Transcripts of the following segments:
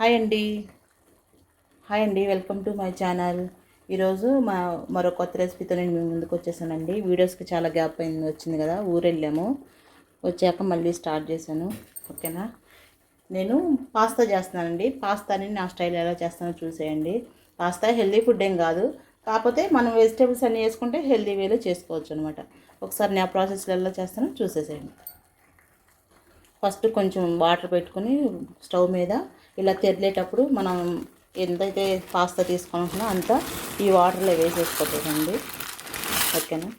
Hi అండి. Hi అండి welcome to my channel. ఈరోజు మా మరో కొత్త రెసిపీతో నేను మీ ముందుకు వచ్చేసానండి. వీడియోస్కి చాలా గ్యాప్ అయింది వచ్చింది కదా ఊరు వెళ్ళాము వచ్చాక మళ్ళీ స్టార్ట్ చేశాను ఓకేనా? నేను పాస్తా చేస్తున్నానండి. పాస్తాని నా స్టైల్ ఎలా చేస్తానో చూసేయండి. పాస్తా హెల్దీ ఫుడ్ ఏం కాదు. కాకపోతే మనం వెజిటేబుల్స్ అన్నీ వేసుకుంటే హెల్దీ వేలో చేసుకోవచ్చు అనమాట ఒకసారి నేను ఆ ప్రాసెస్లో ఎలా చేస్తానో చూసేసేయండి. ఫస్ట్ కొంచెం వాటర్ పెట్టుకొని స్టవ్ మీద ఇలా తెరిలేటప్పుడు మనం ఎంతైతే పాస్తా తీసుకుంటున్నా అంత ఈ వాటర్లో వేసేసుకోవద్దండి ఓకేనా?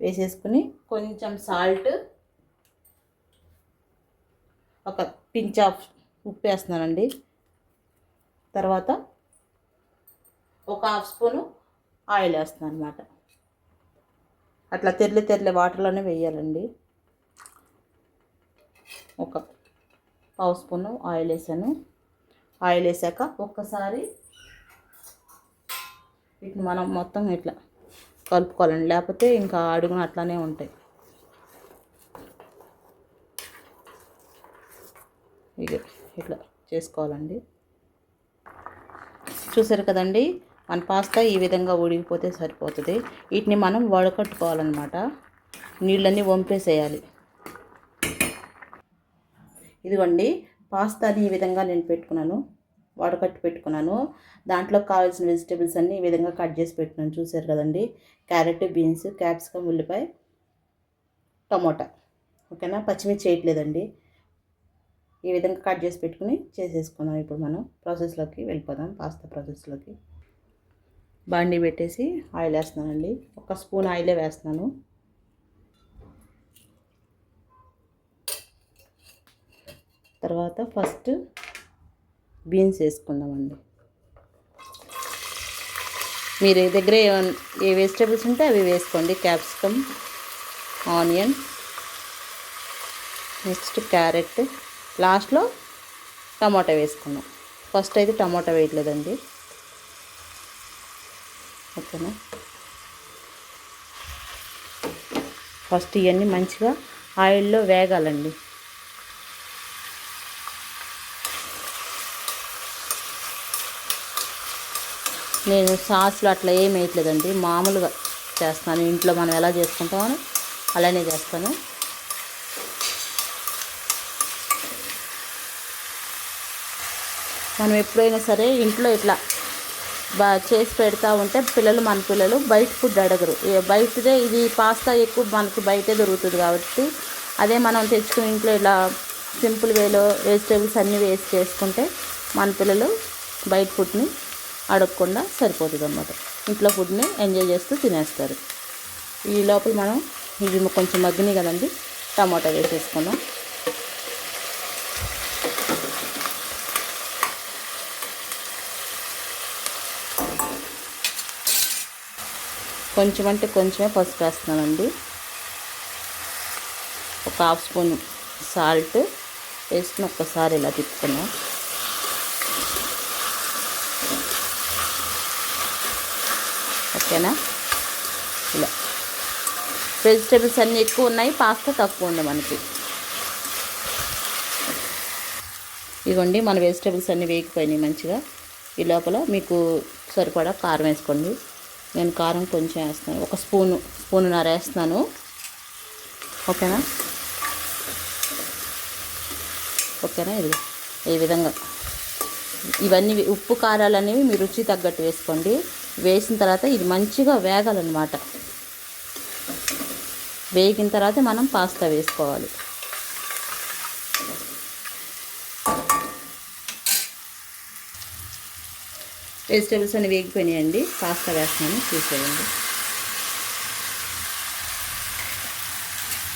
వేసేసుకుని కొంచెం సాల్ట్ ఒక పించ్ ఆఫ్ ఉప్పు వేస్తున్నానండి. తర్వాత ఒక హాఫ్ స్పూను ఆయిల్ వేస్తున్నాను అనమాట అట్లా తెరలి తెరలి వాటర్లోనే వేయాలండి. ఒక పావు స్పూను ఆయిల్ వేసాను. ఆయిల్ వేసాక ఒక్కసారి వీటిని మనం మొత్తం ఇట్లా కలుపుకోవాలండి. లేకపోతే ఇంకా అడుగున అట్లానే ఉంటాయి. ఇక ఇట్లా చేసుకోవాలండి. చూసారు కదండి మన పాస్తా ఈ విధంగా ఉడికిపోతే సరిపోతుంది. వీటిని మనం వడకట్టుకోవాలన్నమాట. నీళ్ళన్నీ వంపేసేయాలి. ఇదిగోండి పాస్తాని ఈ విధంగా నేను పెట్టుకున్నాను వడకట్టు పెట్టుకున్నాను. దాంట్లో కావాల్సిన వెజిటేబుల్స్ అన్నీ ఈ విధంగా కట్ చేసి పెట్టుకున్నాను. చూసారు కదండి క్యారెట్ బీన్స్ క్యాప్సికమ్ ఉల్లిపాయ టమోటా. ఓకేనా? పచ్చిమిర్చి చేయట్లేదండి ఈ విధంగా కట్ చేసి పెట్టుకుని చేసేసుకుందాం ఇప్పుడు మనం. ప్రాసెస్లోకి వెళ్ళిపోదాం పాస్తా ప్రాసెస్లోకి బాండీ పెట్టేసి ఆయిల్ వేస్తున్నానండి. ఒక స్పూన్ ఆయిలే వేస్తున్నాను. తర్వాత ఫస్ట్ బీన్స్ వేసుకుందామండి. మీరు దగ్గర ఏ వెజిటేబుల్స్ ఉంటే అవి వేసుకోండి. క్యాప్సికమ్ ఆనియన్ నెక్స్ట్ క్యారెట్ లాస్ట్లో టమాటా వేసుకున్నాం ఫస్ట్ అయితే టమాటా వేయట్లేదండి. ఓకేనా? ఫస్ట్ ఇవన్నీ మంచిగా ఆయిల్లో వేగాలండి. నేను సాస్లు అట్లా ఏం వేయట్లేదండి. మామూలుగా చేస్తాను. ఇంట్లో మనం ఎలా చేసుకుంటామో అలానే చేస్తాను. మనం ఎప్పుడైనా సరే ఇంట్లో ఇట్లా బా చేసి పెడతా ఉంటే పిల్లలు మన పిల్లలు బయట ఫుడ్ అడగరు. బయటదే ఇది పాస్తా ఎక్కువ మనకు బయటే దొరుకుతుంది కాబట్టి అదే మనం తెచ్చుకుని ఇంట్లో ఇలా సింపుల్ వేలో వెజిటేబుల్స్ అన్నీ వేసి చేసుకుంటే మన పిల్లలు బయట ఫుడ్ని అడగకుండా సరిపోతుంది అనమాట ఇంట్లో ఫుడ్ని ఎంజాయ్ చేస్తూ తినేస్తారు. ఈ లోపల మనం ఇవి కొంచెం మగ్గినాయి కదండి టమాటా వేసేసుకుందాం. కొంచెం అంటే కొంచెమే పసుపు వేస్తున్నానండి. ఒక హాఫ్ స్పూన్ సాల్ట్ వేసుకుని ఒక్కసారి ఇలా తిప్పుకున్నాం ఓకేనా? ఇలా. వెజిటేబుల్స్ అన్నీ ఎక్కువ ఉన్నాయి పాస్తా తక్కువ ఉంది మనకి. ఇదిగోండి మన వెజిటేబుల్స్ అన్నీ వేగిపోయినాయి మంచిగా. ఈ లోపల మీకు సరిపడా కారం వేసుకోండి. నేను కారం కొంచెం వేస్తాను ఒక స్పూను స్పూనున్నర వేస్తున్నాను. ఓకేనా? ఓకేనా? ఇది ఈ విధంగా. ఇవన్నీ ఉప్పు కారాలు అనేవి మీ రుచి తగ్గట్టు వేసుకోండి. వేసిన తర్వాత ఇది మంచిగా వేగాలన్నమాట. వేగిన తర్వాత మనం పాస్తా వేసుకోవాలి. వెజిటేబుల్స్ అన్ని వేగిపోయినాయండి. పాస్తా వేస్తున్నాను. చూసేయండి.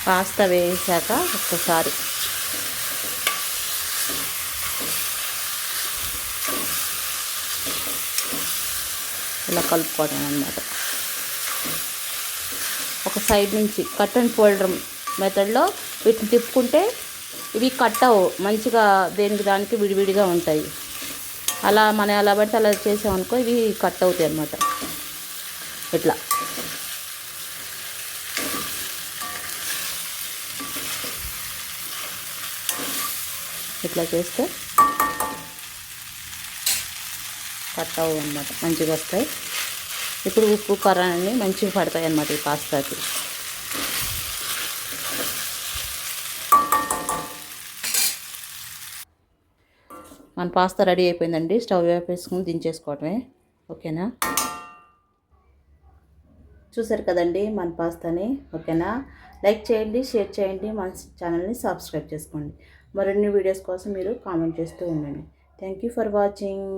పాస్తా వేసాక ఒక్కసారి ఇట్లా కలుపుకోవడం అనమాట ఒక సైడ్ నుంచి కట్ అండ్ ఫోల్డర్ మెథడ్లో వీటిని తిప్పుకుంటే ఇవి కట్ అవ్వు. మంచిగా దేనికి దానికి విడివిడిగా ఉంటాయి. అలా మనం ఎలా పడితే అలా చేసామనుకో ఇవి కట్ అవుతాయి అన్నమాట. ఇట్లా. ఇట్లా చేస్తే కట్ అవ్వు అనమాట మంచిగా వస్తాయి. ఇప్పుడు ఉప్పు కారం అన్నీ మంచిగా పడతాయి అన్నమాట ఈ పాస్తాకి. మన పాస్తా రెడీ అయిపోయిందండి. స్టవ్ వేపేసుకుని దించేసుకోవటమే. ఓకేనా? చూసారు కదండి మన పాస్తాని? ఓకేనా? లైక్ చేయండి షేర్ చేయండి మన ఛానల్ని సబ్స్క్రైబ్ చేసుకోండి. మరిన్ని వీడియోస్ కోసం మీరు కామెంట్ చేస్తూ ఉండండి. Thank you for watching.